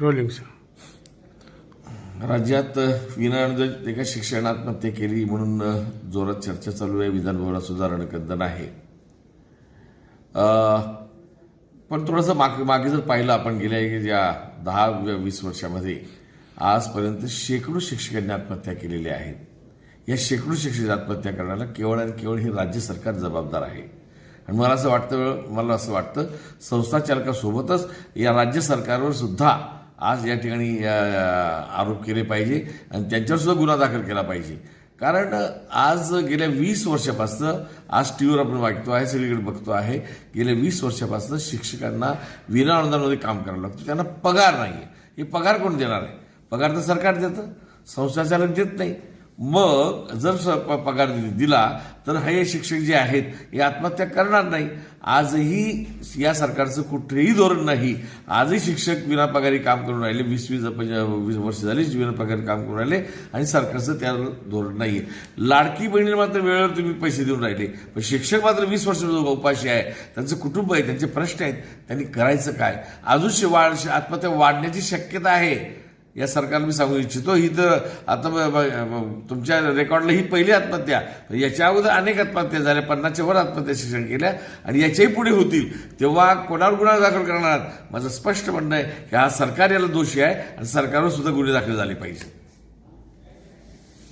Rolling sir राज्यात विनाअनुदानित एका शिक्षण आत्महत्या केली म्हणून जोरात चर्चा चालू आहे विधानभवनात सुद्धा रणकंदन आहे. पण थोडंसं माग मागे जर पाहिलं आपण गेल्या की ज्या दहा वीस वर्षामध्ये आजपर्यंत शेकडो शिक्षकांनी आत्महत्या केलेल्या आहेत. या शेकडो शिक्षक आत्महत्या करण्याला केवळ आणि केवळ हे राज्य सरकार जबाबदार आहे. आणि मला असं वाटतं मला असं वाटतं संस्था चालकासोबतच या राज्य सरकारवर सुद्धा आज या ठिकाणी आरोप केले पाहिजे आणि त्यांच्यावरसुद्धा गुन्हा दाखल केला पाहिजे. कारण आज गेल्या वीस वर्षापासनं आज टी व्हीवर आपण वागतो आहे सगळीकडे बघतो आहे गेल्या वीस वर्षापासनं शिक्षकांना विना अनुदानामध्ये काम करावं लागतं. त्यांना पगार नाही आहे हे पगार कोण देणार आहे? पगार तर सरकार देतं. संस्थाचालक देत नाही. मग जर प- पगार दिला तर हे शिक्षक जे आहेत हे आत्महत्या करणार नाही. आजही या सरकारचं कुठेही धोरण नाही. आजही शिक्षक विनापगारी काम करून राहिले वीस वीस वीस वर्ष झाली विनापगारी काम करून राहिले आणि सरकारचं त्यावर धोरण नाही आहे लाडकी बहिणीला मात्र वेळेवर तुम्ही पैसे देऊन राहिले. पण शिक्षक मात्र वीस वर्ष उपाशी आहे त्यांचं कुटुंब आहे त्यांचे प्रश्न आहेत त्यांनी करायचं काय? अजून वाढ आत्महत्या वाढण्याची शक्यता आहे. या सरकारला मी सांगू इच्छितो ही तर आता तुमच्या रेकॉर्डला ही पहिली आत्महत्या. याच्या अगोदर अनेक आत्महत्या झाल्या पन्नासच्या वर आत्महत्या शिक्षण केल्या आणि याच्याही पुढे होतील. तेव्हा कोणावर गुन्हा दाखल करणार माझं स्पष्ट म्हणणं आहे की हा सरकार याला दोषी आहे आणि सरकारवर सुद्धा गुन्हे दाखल झाले पाहिजे